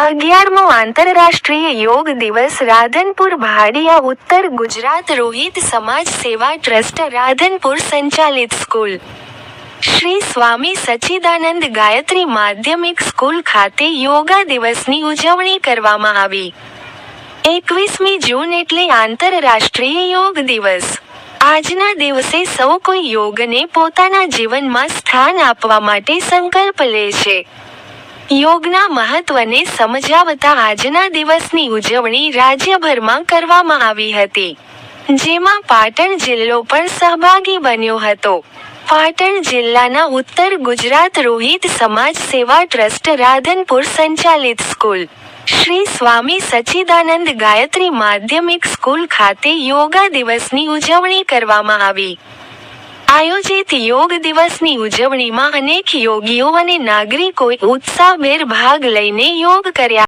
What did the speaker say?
અગિયારમો આંતરરાષ્ટ્રીય યોગ દિવસ રાધનપુર ભાડિયા, ઉત્તર ગુજરાત રોહિત સમાજ સેવા ટ્રસ્ટ, રાધનપુર સંચાલિત સ્કૂલ. શ્રી સ્વામી સચ્ચિદાનંદ ગાયત્રી માધ્યમિક સ્કૂલ ખાતે યોગા દિવસની ઉજવણી કરવામાં આવી. એકવીસમી જૂન એટલે આંતરરાષ્ટ્રીય યોગ દિવસ. આજના દિવસે સૌ કોઈ યોગને પોતાના જીવનમાં સ્થાન આપવા માટે સંકલ્પ લે છે. યોગના મહત્વને સમજાવતા આજના દિવસની ઉજવણી રાજ્યભરમાં કરવામાં આવી હતી. જેમાં પાટણ જિલ્લો પણ સહભાગી બન્યો હતો. પાટણ જિલ્લાના ઉત્તર ગુજરાત રોહિત સમાજ સેવા ટ્રસ્ટ રાધનપુર સંચાલિત સ્કૂલ. શ્રી સ્વામી સચ્ચિદાનંદ ગાયત્રી માધ્યમિક સ્કૂલ ખાતે યોગા દિવસની ઉજવણી કરવામાં આવી. આયોજિત યોગ દિવસની ઉજવણીમાં અનેક યોગીઓ અને નાગરિકોએ ઉત્સાહભેર ભાગ લઈને યોગ કર્યા.